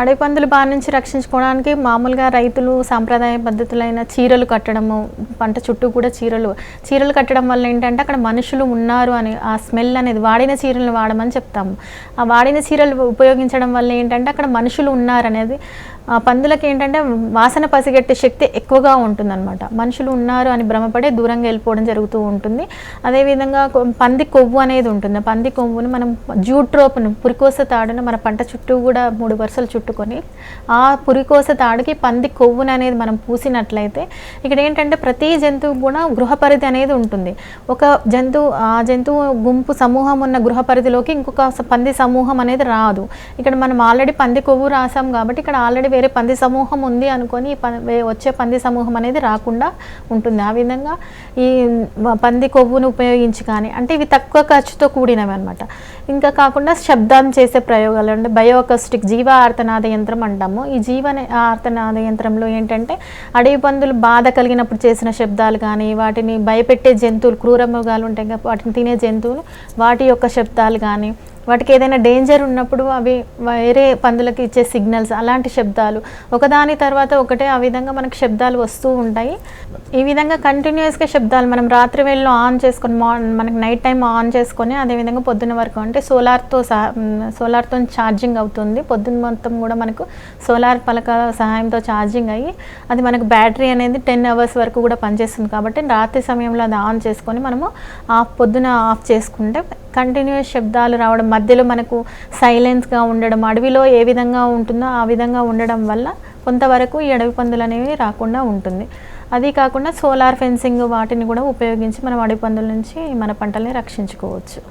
అడవి పందుల బారి నుంచి రక్షించుకోవడానికి మామూలుగా రైతులు సాంప్రదాయ పద్ధతులైన చీరలు కట్టడము పంట చుట్టూ కూడా చీరలు చీరలు కట్టడం వల్ల ఏంటంటే అక్కడ మనుషులు ఉన్నారు అని ఆ స్మెల్ అనేది వాడిన చీరలను వాడమని చెప్తాము. ఆ వాడిన చీరలు ఉపయోగించడం వల్ల ఏంటంటే అక్కడ మనుషులు ఉన్నారనేది ఆ పందులకి ఏంటంటే వాసన పసిగట్టే శక్తి ఎక్కువగా ఉంటుందన్నమాట. మనుషులు ఉన్నారు అని భ్రమపడే దూరంగా వెళ్ళిపోవడం జరుగుతూ ఉంటుంది. అదేవిధంగా పంది కొవ్వు అనేది ఉంటుంది. పంది కొవ్వుని మనం జూట్రోప్ను పురికోస తాడును మన పంట చుట్టూ కూడా మూడు వరుసలు చుట్టుకొని ఆ పురికోస తాడుకి పంది కొవ్వుని అనేది మనం పూసినట్లయితే ఇక్కడ ఏంటంటే ప్రతి జంతువు కూడా గృహ పరిధి అనేది ఉంటుంది. ఒక జంతువు ఆ జంతువు గుంపు సమూహం ఉన్న గృహ పరిధిలోకి ఇంకొక పంది సమూహం అనేది రాదు. ఇక్కడ మనం ఆల్రెడీ పంది కొవ్వు రాసాం కాబట్టి ఇక్కడ ఆల్రెడీ వేరే పంది సమూహం ఉంది అనుకొని వే- వచ్చే పంది సమూహం అనేది రాకుండా ఉంటుంది. ఆ విధంగా ఈ పంది కొవ్వును ఉపయోగించి కానీ అంటే ఇవి తక్కువ ఖర్చుతో కూడినవి అనమాట ఇంకా కాకుండా శబ్దం చేసే ప్రయోగాలు అంటే బయోకస్టిక్ జీవ ఆర్తనాద యంత్రం అంటాము. ఈ జీవ ఆర్తనాద యంత్రంలో ఏంటంటే అడవి పందులు బాధ కలిగినప్పుడు చేసిన శబ్దాలు కానీ వాటిని భయపెట్టే జంతువులు క్రూర మృగాలు ఉంటాయి కదా వాటిని తినే జంతువులు వాటి యొక్క శబ్దాలు కానీ వాటికి ఏదైనా డేంజర్ ఉన్నప్పుడు అవి వేరే పందులకి ఇచ్చే సిగ్నల్స్ అలాంటి శబ్దాలు ఒకదాని తర్వాత ఒకటే ఆ విధంగా మనకు శబ్దాలు వస్తూ ఉంటాయి. ఈ విధంగా కంటిన్యూస్గా శబ్దాలు మనం రాత్రి వేళలో ఆన్ చేసుకొని మార్న్ మనకి నైట్ టైం ఆన్ చేసుకొని అదేవిధంగా పొద్దున్న వరకు అంటే సోలార్తో సహా సోలార్తో ఛార్జింగ్ అవుతుంది. పొద్దున్న మొత్తం కూడా మనకు సోలార్ పలక సహాయంతో ఛార్జింగ్ అయ్యి అది మనకు బ్యాటరీ అనేది టెన్ అవర్స్ వరకు కూడా పనిచేస్తుంది. కాబట్టి రాత్రి సమయంలో అది ఆన్ చేసుకొని మనము ఆఫ్ పొద్దున ఆఫ్ చేసుకుంటే కంటిన్యూస్ శబ్దాలు రావడం మధ్యలో మనకు సైలెన్స్గా ఉండడం అడవిలో ఏ విధంగా ఉంటుందో ఆ విధంగా ఉండడం వల్ల కొంతవరకు ఈ అడవి పందులు అనేవి రాకుండా ఉంటుంది. అది కాకుండా సోలార్ ఫెన్సింగ్ వాటిని కూడా ఉపయోగించి మనం అడవి పందుల నుంచి మన పంటల్ని రక్షించుకోవచ్చు.